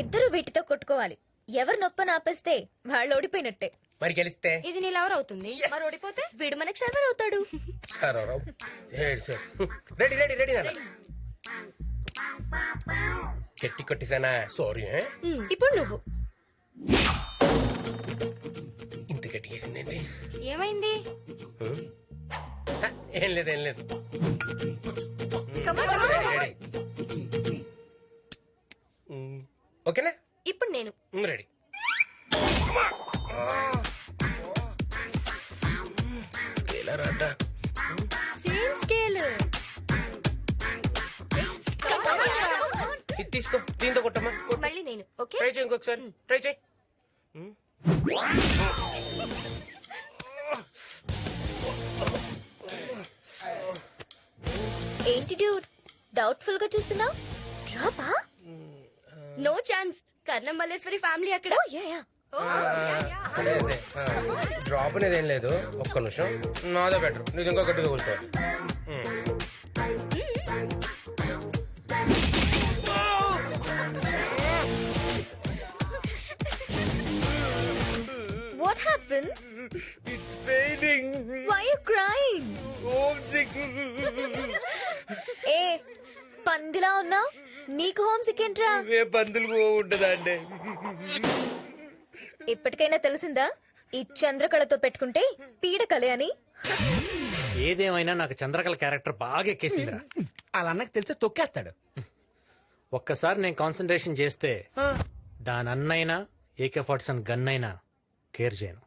ఇద్దరు వీటితో కొట్టుకోవాలి. ఎవరు నొప్పని ఆపేస్తే వాళ్ళు ఓడిపోయినట్టే. మరి గెలిస్తే? ఇది నీ లవర్ అవుతుంది? మరి ఓడిపోతే వీడు మనకి సర్వర్ అవుతాడు. సరే ఏడు సార్. రెడీ రెడీ రెడీ నాన్న. గట్టి కొట్టేసానా సారీ ఇప్పుడు నువ్వు. ఇంత గట్టి వేసిందేంటి ఏమైంది? ఏం లేదు ఏం లేదు. సేమ్ స్కేల్ ఇది తీసుకో దీంతో కొట్టమ్మా. కొట్టు. మళ్ళీ నేను ఓకే? ట్రై చేయి ఇంకొకసారి. ట్రై చేయి. ఏంటి డ్యూడ్ డౌట్ఫుల్గా చూస్తున్నావు డ్రాపా no chance Karnam Malleswari family అక్కడ. డ్రాప్ అనేది ఏం లేదు. ఒక్క నిమిషం. నాదే బెటర్ నీది ఇంకో గట్టిగా కూర్చోవాలి what happen it's paining why you crying homesick ఏ పందిలా ఉన్నావు? నీకు హోమ్ సిక్ ఏంట్రా? ఏ పందులు ఉంటుందా అండి ఇప్పటికైనా తెలిసిందా? ఈ చంద్రకళతో పెట్టుకుంటే పీడకలే అని. ఏదేమైనా నాకు చంద్రకళ క్యారెక్టర్ బాగా ఎక్కేసిందిరా. అలా అన్నకు తెలిస్తే తొక్కేస్తాడు. ఒక్కసారి నేను కాన్సన్ట్రేషన్ చేస్తే దాని అన్నైనా A K forty seven gun అయినా కేర్ చేయను.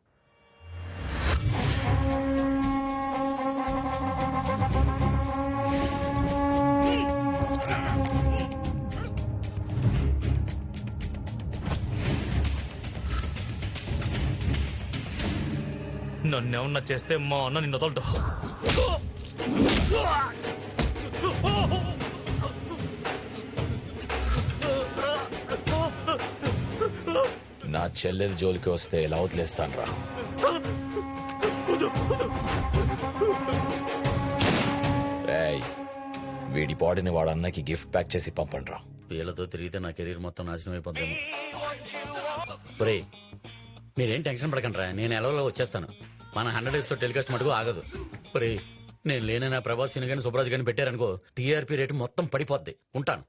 నన్నేమన్నా చేస్తే మా అన్న నిన్ను వదలడు. నా చెల్లెల జోలికి వస్తే ఎలా వదిలేస్తాను రా రేయ్, వీడి బాడీని వాడు అన్నకి గిఫ్ట్ ప్యాక్ చేసి పంపండి రా వీళ్ళతో తిరిగితే నా కెరీర్ మొత్తం నాశనం అయిపోతాము ఒరే మీరేం టెన్షన్ పడకండి రా నేను ఎలవలో వచ్చేస్తాను. మన హండ్రెడ్ ఎపిసోడ్ టెలికాస్ట్ మటుకు ఆగదు. ఒరే నేను లేని నా ప్రభాస్ సిని కానీ సుబ్రాజ్ కానీ పెట్టారనుకో టీఆర్పీ రేటు మొత్తం పడిపోద్ది. ఉంటాను.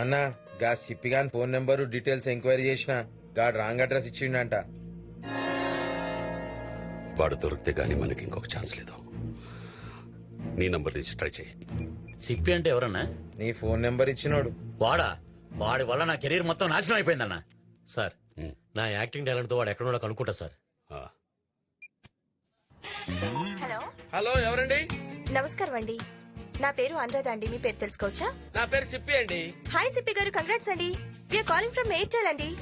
అన్న గా సిప్పిగాన్ ఫోన్ నెంబరు డీటెయిల్స్ ఎంక్వైరీ చేసిన గాడు రాంగ్ అడ్రస్ ఇచ్చిండంట. వాడు దొరికితే గానీ మనకి ఇంకొక ఛాన్స్ లేదు. నీ నంబర్ నుంచి ట్రై చేయి. సిప్పి అంటే ఎవరన్నా? నీ ఫోన్ నెంబర్ ఇచ్చినోడు. వాడా? వాడి వల్ల నా కెరీర్ మొత్తం నాశనం అయిపోయిందన్న. సార్ నా యాక్టింగ్ టాలెంట్తో వాడు ఎక్కడో కనుక్కుంటా సార్. హలో. హలో ఎవరండి? నమస్కారం అండి. నా పేరు అనురాధ అండి మీ పేరు తెలుసుకోవచ్చా? నా పేరు సిప్పి అండి. హాయ్ సిప్పి గారు కంగ్రాట్స్ అండి. వీఆర్ కాలింగ్ ఫ్రమ్ ఎయిర్టెల్ అండి.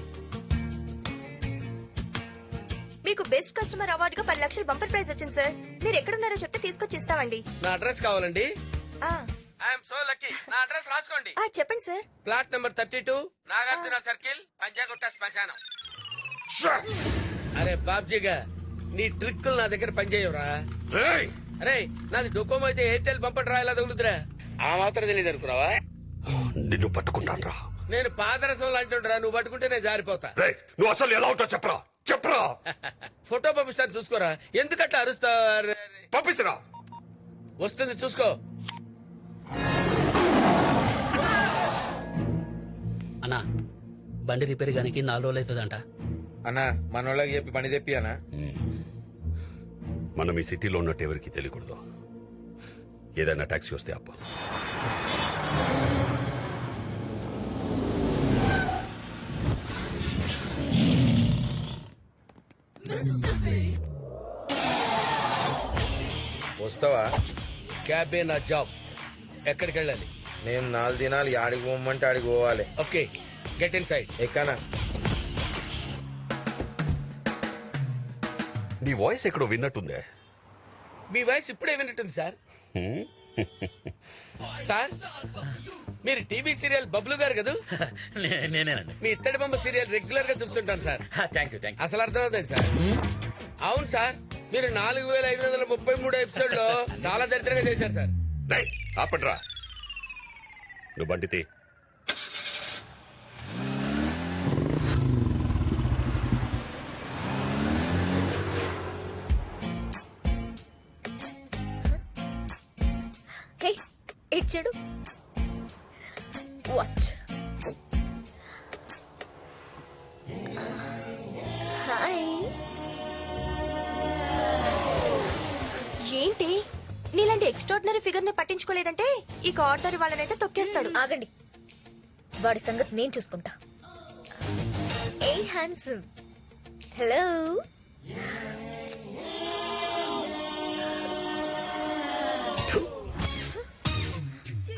మీకు బెస్ట్ కస్టమర్ అవార్డుగా పది లక్షలు బంపర్ ప్రైజ్ వచ్చింది సార్ మీరు ఎక్కడున్నారో చెప్తే తీసుకొచ్చి ఇస్తామండి. నా అడ్రస్ కావాలండి. ఆ, ఐఎమ్ సో లక్కీ. నా అడ్రస్ రాసుకోండి. ఆ, చెప్పండి sir. Plot number thirty two. Nagarjuna circle Panjagutta శ్మశానం. అరే బాబ్జీగా నీ ట్రిక్కులు నా దగ్గర పనిచేయవురా. రేయ్! అరే నాది డొకోమో అయితే ఎయిర్టెల్ పంపట్రా ఇలా తగులుతురా ఆ మాత్రం తెలియదు అనుకున్నావా? నిన్ను పట్టుకుంటాను రా నేను పాదరసం అంటుండ్రా నువ్వు పట్టుకుంటే నేను జారిపోతా నువ్వు అసలు ఎలా ఉంటావు చెప్పరా? చెప్పరా? ఫోటో పంపిస్తాను చూసుకోరా. ఎందుకట్లా అరుస్తావు? పంపించరా వస్తుంది చూసుకో. అన్నా బండి రిపేర్ గానికి నాలుగు రోజులు అవుతుందంట. అన్న మనోళ్ళకి చెప్పి పని తెప్పి అన్న. మనం ఈ సిటీలో ఉన్నట్టు ఎవరికి తెలియకూడదు. ఏదైనా టాక్సీ వస్తే అప్ప వస్తావా? క్యాబే నా జాబ్. ఎక్కడికి వెళ్ళాలి మేము నాలుగు దినాలు యాడికి పోమంటే ఆడికి పోవాలి. ఓకే గెట్ ఇన్ సైడ్ ఎక్కనా? నీ వాయిస్ ఎక్కడో విన్నట్టుందే. మీ వాయిస్ ఇప్పుడే విన్నట్టుంది సార్. సార్ మీరు టీవీ సీరియల్ బబ్లు గారు కదా? నే- నేనేనండి. మీ ఇత్తడి బొమ్మ సీరియల్ రెగ్యులర్గా చూస్తుంటాను సార్. థ్యాంక్ యూ థ్యాంక్ అసలు అర్థమవుతుంది సార్. అవును సార్. మీరు నాలుగు వేల ఐదు వందల ముప్పై మూడు ఎపిసోడ్లో చాలా దరిద్రంగా చేశారు సార్. రేయ్, ఆపండ్రా. నువ్వు బండితే ఇచ్చాడు వాచ్ ఎక్స్ట్రాడినరీ ఫిగర్ని పట్టించుకోలేదంటే ఈ ఆర్డినరీ వాళ్ళనైతే తొక్కేస్తాడు. ఆగండి. వాడి సంగతి నేను చూసుకుంటా. Hey handsome. హలో.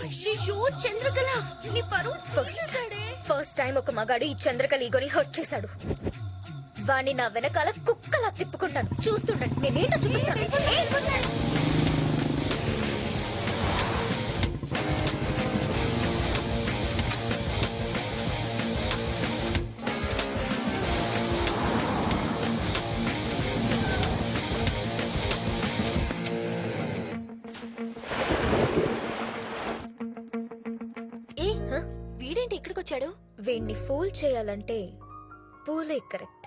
అయ్యో చంద్రకళ నీ పరువు ఫస్ట్ ఫస్ట్ టైం ఒక మగాడు ఈ చంద్రకళ ఈగోని హర్ట్ చేశాడు. వాణ్ణి నా వెనకాల కుక్కలా తిప్పుకుంటాను. చూస్తుండండి నేనేంటో చూపిస్తాను. వీణ్ణి ఫూల్ చేయాలంటే పూలే కరెక్ట్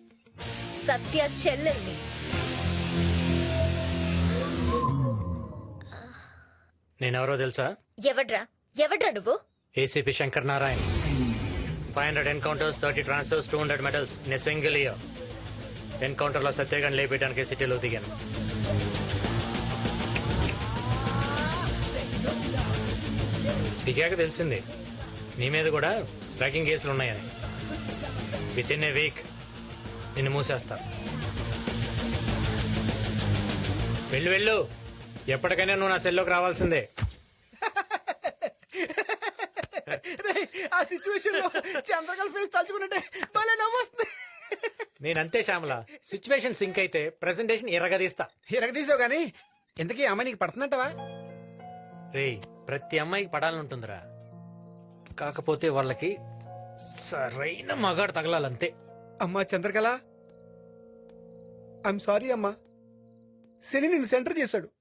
సత్య చెల్లెల్ని. నేనెవరో తెలుసా? ఎవడ్రా? ఎవడ్రా నువ్వు? A C P Shankar Narayan. Five hundred encounters thirty transfers two hundred medals in single year. ఎన్కౌంటర్లో సత్యగాన్ని లేపేయడానికి సిటీలో దిగాను. దిగాక తెలిసింది. నీ మీద కూడా ట్రాకింగ్ కేసులు ఉన్నాయని. విత్ ఇన్ ఏ వీక్ నిన్ను మూసేస్తా. వెళ్ళు వెళ్ళు. ఎప్పటికైనా నువ్వు నా సెల్లోకి రావాల్సిందే. ఆ సిచ్యువేషన్లో చంద్రకళ ఫేస్ తలుచుకుంటే భలే నవ్వొస్తుంది. నేనంతే శ్యామల. సిచ్యువేషన్ సింక్ అయితే ప్రెసెంటేషన్ ఎరగదీస్తా తీసావు గానీ ఇంతకీ అమ్మాయి నీకు పడుతుందంటవా? రేయ్ ప్రతి అమ్మాయికి పడాలనుంటుందిరా. కాకపోతే వాళ్ళకి సరైన మగాడు తగలాలంతే. అమ్మా చంద్రకళ. ఐఎమ్ సారీ అమ్మా. శని నిన్ను సెంటర్ చేశాడు.